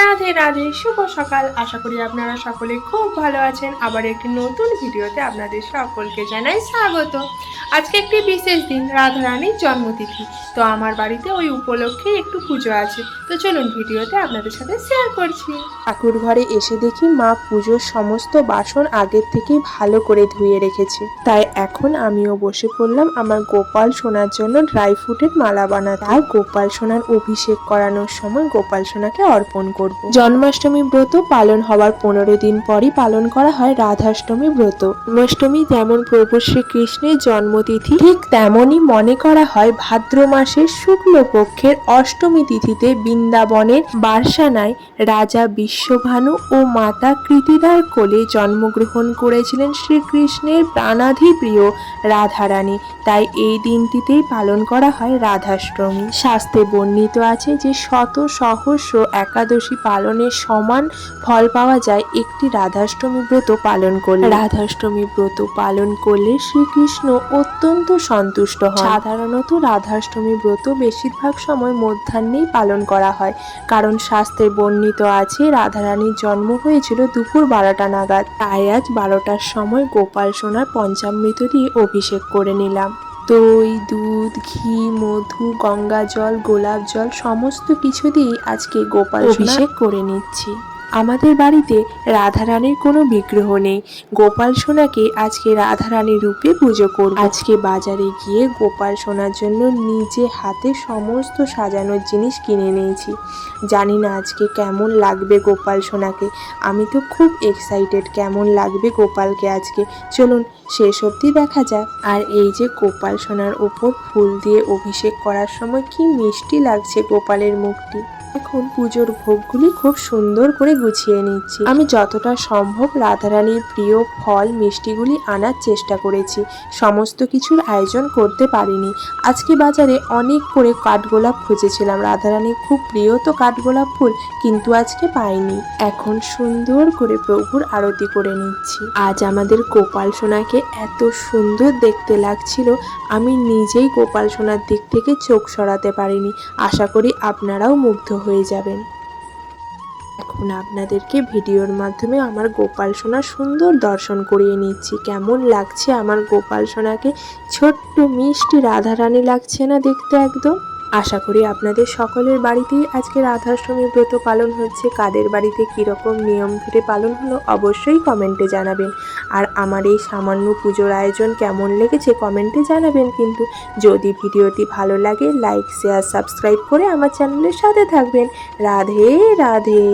রাধে রাধে, শুভ সকাল। আশা করি আপনারা সকলে খুব ভালো আছেন। আবার একটি নতুন ভিডিওতে আপনাদের সকলকে জানাই স্বাগত। আজকে একটি বিশেষ দিন, রাধারানীর জন্মতিথি। তো আমার বাড়িতে ওই উপলক্ষে একটু পুজো আছে। তো চলুন ভিডিওতে আপনাদের সাথে শেয়ার করছি। ঠাকুর ঘরে এসে দেখি মা পুজোর সমস্ত বাসন আগের থেকেই ভালো করে ধুয়ে রেখেছে। তাই এখন আমিও বসে পড়লাম আমার গোপাল সোনার জন্য ড্রাই ফ্রুটের মালা বানাতে। আর গোপাল সোনার অভিষেক করানোর সময় গোপাল সোনাকে অর্পণ করব। জন্মাষ্টমী ব্রত পালন হওয়ার পনেরো দিন পরই পালন করা হয় রাধাষ্টমী ব্রত। জন্মাষ্টমী যেমন প্রভু শ্রীকৃষ্ণের জন্মতিথি, ঠিক তেমনই মনে করা হয় ভাদ্র মাসের শুক্লপক্ষের অষ্টমী তিথিতে বৃন্দাবনের বারসানায় রাজা বিশ্বভানু ও মাতা কৃতিদার কোলে জন্মগ্রহণ করেছিলেন শ্রীকৃষ্ণের প্রাণাধি প্রিয় রাধারানী। তাই এই দিনটিতেই পালন করা হয় রাধাষ্টমী। শাস্ত্রে বর্ণিত আছে যে শত সহস্র একাদশী পালনের সমান ফল পাওয়া যায়। একটি রাধাষ্টমী ব্রত পালন করলে। রাধাষ্টমী ব্রত পালন করলে শ্রীকৃষ্ণ অত্যন্ত সন্তুষ্ট হয় সাধারণত রাধাষ্টমী ব্রত বেশিরভাগ সময় মধ্যাহ্নেই পালন করা হয়। কারণ শাস্ত্রে বর্ণিত আছে রাধারানীর জন্ম হয়েছিল দুপুর বারোটা নাগাদ। তাই আজ বারোটার সময় গোপাল সোনার পঞ্চামৃত দিয়ে অভিষেক করে নিলাম। দই দুধ ঘি মধু গঙ্গা জল গোলাপ জল সমস্ত কিছু দিয়েই আজকে গোপাল অভিষেক করে নিচ্ছি। আমাদের বাড়িতে রাধারানীর কোনো বিগ্রহ নেই। গোপাল সোনাকে আজকে রাধারানীর রূপে পুজো করব। আজকে বাজারে গিয়ে গোপাল সোনার জন্য নিজে হাতে সমস্ত সাজানোর জিনিস কিনে নিয়েছি। জানি না আজকে কেমন লাগবে গোপাল সোনাকে। আমি তো খুব এক্সাইটেড কেমন লাগবে গোপালকে আজকে। চলুন শেষ অবধি দেখা যাক। আর এই যে গোপাল সোনার ওপর ফুল দিয়ে অভিষেক করার সময় কি মিষ্টি লাগছে গোপালের মুখটি। এখন পুজোর ভোগগুলি খুব সুন্দর করে গুছিয়ে নিচ্ছি। আমি যতটা সম্ভব রাধারানীর প্রিয় ফল, মিষ্টিগুলি আনার চেষ্টা করেছি। সমস্ত কিছুর আয়োজন করতে পারিনি। আজকে বাজারে অনেক করে কাঠগোলাপ খুঁজেছিলাম। রাধারানীর খুব প্রিয় তো কাঠগোলাপ ফুল, কিন্তু আজকে পাইনি। এখন সুন্দর করে প্রভুর আরতি করে নিচ্ছি। আজ আমাদের গোপাল সোনাকে এত সুন্দর দেখতে লাগছিল, আমি নিজেই গোপাল সোনার দিক থেকে চোখ সরাতে পারিনি। আশা করি আপনারাও মুগ্ধ হয়ে যাবেন। এখন আপনাদেরকে ভিডিওর মাধ্যমে আমার গোপাল সোনা সুন্দর দর্শন করিয়ে নিচ্ছি। কেমন লাগছে আমার গোপাল সোনাকে? ছোট্ট মিষ্টি রাধারানী লাগছে না দেখতে একদম? আশা করি আপনাদের সকলের বাড়িতেই আজকে রাধাষ্টমী ব্রত পালন হচ্ছে। কাদের বাড়িতে কীরকম নিয়ম ধরে পালন হলো অবশ্যই কমেন্টে জানাবেন। আর আমার এই সামান্য পুজোর আয়োজন কেমন লেগেছে কমেন্টে জানাবেন। কিন্তু যদি ভিডিওটি ভালো লাগে, লাইক, শেয়ার, সাবস্ক্রাইব করে আমার চ্যানেলের সাথে থাকবেন। রাধে রাধে।